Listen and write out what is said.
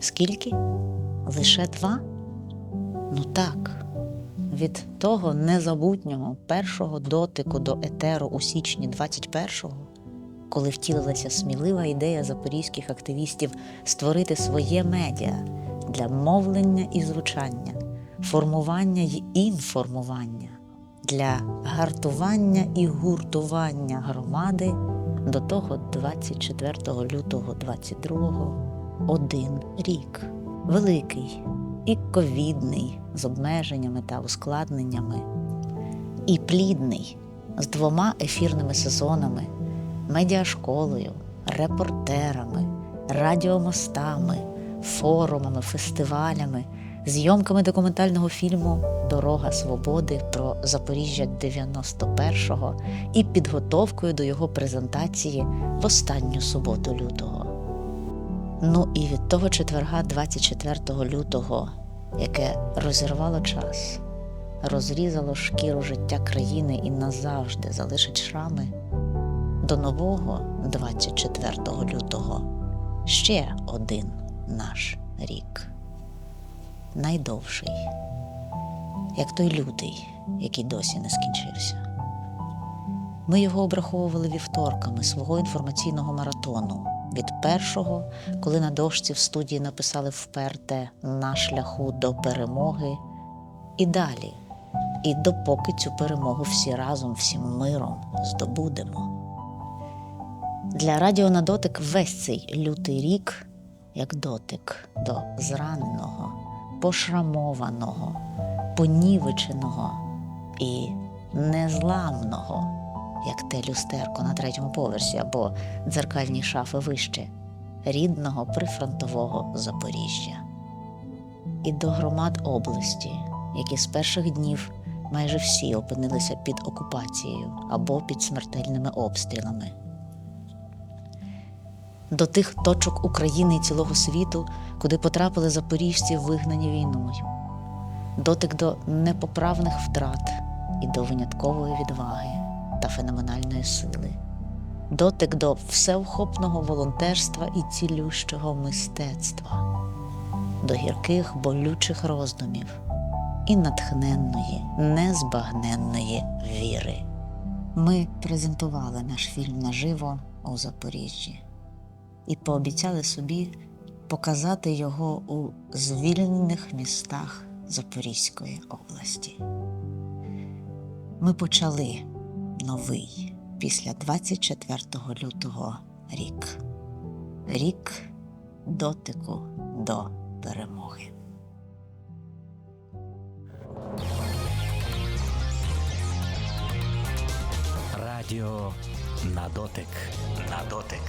Скільки? Лише два? Ну так. Від того незабутнього першого дотику до етеру у січні 21-го, коли втілилася смілива ідея запорізьких активістів створити своє медіа для мовлення і звучання, формування й інформування, для гартування і гуртування громади до того 24 лютого 22-го один рік. Великий і ковідний з обмеженнями та ускладненнями, і плідний з двома ефірними сезонами, медіашколою, репортерами, радіомостами, форумами, фестивалями, зйомками документального фільму Дорога свободи про Запоріжжя 91-го і підготовкою до його презентації в останню суботу лютого. Ну і від того четверга, 24 лютого, яке розірвало час, розрізало шкіру життя країни і назавжди залишить шрами, до нового 24 лютого ще один наш рік. Найдовший, як той лютий, який досі не скінчився. Ми його обраховували вівторками свого інформаційного маратону. Від першого, коли на дошці в студії написали вперте на шляху до перемоги, і далі, і допоки цю перемогу всі разом, всім миром здобудемо. Для радіо на дотик весь цей лютий рік, як дотик до зраненого, пошрамованого, понівеченого і незламного як те люстерко на третьому поверсі або дзеркальні шафи вище, рідного прифронтового Запоріжжя. І до громад області, які з перших днів майже всі опинилися під окупацією або під смертельними обстрілами. До тих точок України і цілого світу, куди потрапили запоріжці, вигнані війною, дотик до непоправних втрат і до виняткової відваги та феноменальної сили, дотик до всеохопного волонтерства і цілющого мистецтва, до гірких болючих роздумів і натхненної, незбагненної віри. Ми презентували наш фільм наживо у Запоріжжі і пообіцяли собі показати його у звільнених містах Запорізької області. Ми почали новий після 24 лютого рік. Рік дотику до перемоги. Радіо на дотик. На дотик.